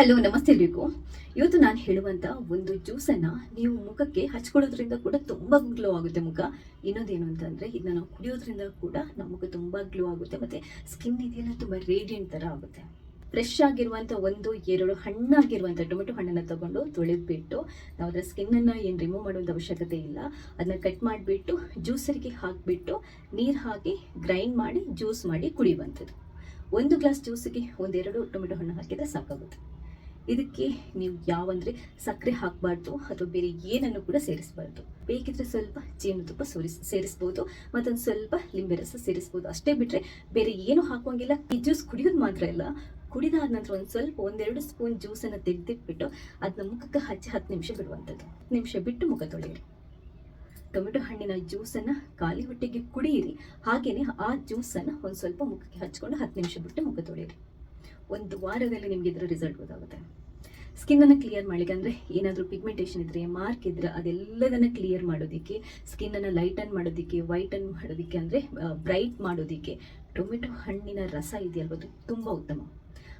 Hello, ನಮಸ್ತೆ ಎಲ್ರಿಗೂ ಇವತ್ತು ನಾನು ಹೇಳುವಂತ ಒಂದು ಜ್ಯೂಸನ್ನು ನೀವು ಮುಖಕ್ಕೆ ಹಚ್ಕೊಳ್ಳೋದ್ರಿಂದ ಕೂಡ ತುಂಬಾ ಗ್ಲೋ ಆಗುತ್ತೆ ಮುಖ. ಇನ್ನೊಂದೇನು ಅಂತಂದ್ರೆ, ಇದನ್ನ ನಾವು ಕುಡಿಯೋದ್ರಿಂದ ಕೂಡ ನಮ್ಮ ಮುಖ ತುಂಬಾ ಗ್ಲೋ ಆಗುತ್ತೆ ಮತ್ತೆ ಸ್ಕಿನ್ ಇದೆಯಲ್ಲ ತುಂಬಾ ರೇಡಿಯಂಟ್ ತರ ಆಗುತ್ತೆ. ಫ್ರೆಶ್ ಆಗಿರುವಂತ ಒಂದು ಎರಡು ಹಣ್ಣಾಗಿರುವಂತ ಟೊಮೆಟೊ ಹಣ್ಣನ್ನ ತಗೊಂಡು ತೊಳೆದ್ಬಿಟ್ಟು ನಾವು ಅದರ ಸ್ಕಿನ್ನನ್ನು ಏನು ರಿಮೂವ್ ಮಾಡುವಂಥ ಅವಶ್ಯಕತೆ ಇಲ್ಲ. ಅದನ್ನ ಕಟ್ ಮಾಡಿಬಿಟ್ಟು ಜ್ಯೂಸರಿಗೆ ಹಾಕಿಬಿಟ್ಟು ನೀರು ಹಾಕಿ ಗ್ರೈಂಡ್ ಮಾಡಿ ಜ್ಯೂಸ್ ಮಾಡಿ ಕುಡಿಯುವಂಥದ್ದು. ಒಂದು ಗ್ಲಾಸ್ ಜ್ಯೂಸಿಗೆ ಒಂದೆರಡು ಟೊಮೆಟೊ ಹಣ್ಣು ಹಾಕಿದ್ರೆ ಸಾಕಾಗುತ್ತೆ. ಇದಕ್ಕೆ ನೀವು ಯಾವಂದ್ರೆ ಸಕ್ಕರೆ ಹಾಕಬಾರ್ದು ಅಥವಾ ಬೇರೆ ಏನನ್ನು ಕೂಡ ಸೇರಿಸಬಾರ್ದು. ಬೇಕಿದ್ರೆ ಸ್ವಲ್ಪ ಜೇನುತುಪ್ಪ ಸೋರಿಸ್, ಸೇರಿಸ್ಬೋದು, ಮತ್ತೊಂದು ಸ್ವಲ್ಪ ಲಿಂಬೆ ರಸ ಸೇರಿಸ್ಬೋದು. ಅಷ್ಟೇ ಬಿಟ್ರೆ ಬೇರೆ ಏನು ಹಾಕೋಂಗಿಲ್ಲ ಈ ಜ್ಯೂಸ್ ಕುಡಿಯೋದು ಮಾತ್ರ ಇಲ್ಲ ಕುಡಿದಾದ ನಂತರ ಒಂದು ಸ್ವಲ್ಪ, ಒಂದೆರಡು ಸ್ಪೂನ್ ಜ್ಯೂಸನ್ನು ತೆಗೆದಿಟ್ಬಿಟ್ಟು ಅದನ್ನ ಮುಖಕ್ಕೆ ಹಚ್ಚಿ ಹತ್ತು ನಿಮಿಷ ಬಿಡುವಂಥದ್ದು ನಿಮಿಷ ಬಿಟ್ಟು ಮುಖ ತೊಳೆಯಿರಿ. ಟೊಮೆಟೊ ಹಣ್ಣಿನ ಜ್ಯೂಸನ್ನು ಖಾಲಿ ಹೊಟ್ಟೆಗೆ ಕುಡಿಯಿರಿ. ಹಾಗೆಯೇ ಆ ಜ್ಯೂಸನ್ನು ಒಂದು ಸ್ವಲ್ಪ ಮುಖಕ್ಕೆ ಹಚ್ಕೊಂಡು ಹತ್ತು ನಿಮಿಷ ಬಿಟ್ಟು ಮುಖ ತೊಳೆಯಿರಿ. ಒಂದು ವಾರದಲ್ಲಿ ನಿಮಗೆ ಇದರ ರಿಸಲ್ಟ್ ಗೊತ್ತಾಗುತ್ತೆ. ಸ್ಕಿನ್ನನ್ನು ಕ್ಲಿಯರ್ ಮಾಡಲಿಕ್ಕೆ ಅಂದರೆ ಏನಾದರೂ ಪಿಗ್ಮೆಂಟೇಷನ್ ಇದ್ದರೆ ಮಾರ್ಕ್ ಇದ್ದರೆ ಅದೆಲ್ಲದನ್ನು ಕ್ಲಿಯರ್ ಮಾಡೋದಕ್ಕೆ ಸ್ಕಿನ್ನನ್ನು ಲೈಟನ್ ಮಾಡೋದಕ್ಕೆ ವೈಟನ್ ಮಾಡೋದಕ್ಕೆ ಅಂದರೆ ಬ್ರೈಟ್ ಮಾಡೋದಕ್ಕೆ ಟೊಮೆಟೊ ಹಣ್ಣಿನ ರಸ ಇದೆಯಲ್ವ ಅದು ತುಂಬ ಉತ್ತಮ.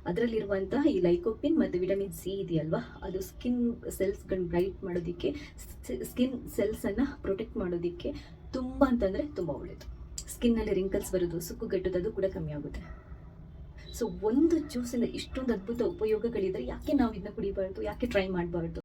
ಅದರಲ್ಲಿರುವಂತಹ ಈ ಲೈಕೋಪಿನ್ ಮತ್ತು ವಿಟಮಿನ್ ಸಿ ಇದೆಯಲ್ವಾ, ಅದು ಸ್ಕಿನ್ ಸೆಲ್ಸ್ಗಳನ್ನ ಬ್ರೈಟ್ ಮಾಡೋದಕ್ಕೆ ಸ್ಕಿನ್ ಸೆಲ್ಸನ್ನು ಪ್ರೊಟೆಕ್ಟ್ ಮಾಡೋದಕ್ಕೆ ತುಂಬ ಅಂತಂದರೆ ತುಂಬ ಒಳ್ಳೆಯದು ಸ್ಕಿನ್ನಲ್ಲಿ ರಿಂಕಲ್ಸ್ ಬರೋದು ಸುಕ್ಕುಗಟ್ಟೋದು ಅದು ಕೂಡ ಕಮ್ಮಿ ಆಗುತ್ತೆ. ಸೊ ಒಂದು ಜ್ಯೂಸಿಂದ ಇಷ್ಟೊಂದು ಅದ್ಭುತ ಉಪಯೋಗಗಳಿದ್ರೆ ಯಾಕೆ ನಾವು ಇದನ್ನ ಕುಡಿಬಾರ್ದು? ಯಾಕೆ ಟ್ರೈ ಮಾಡಬಾರ್ದು?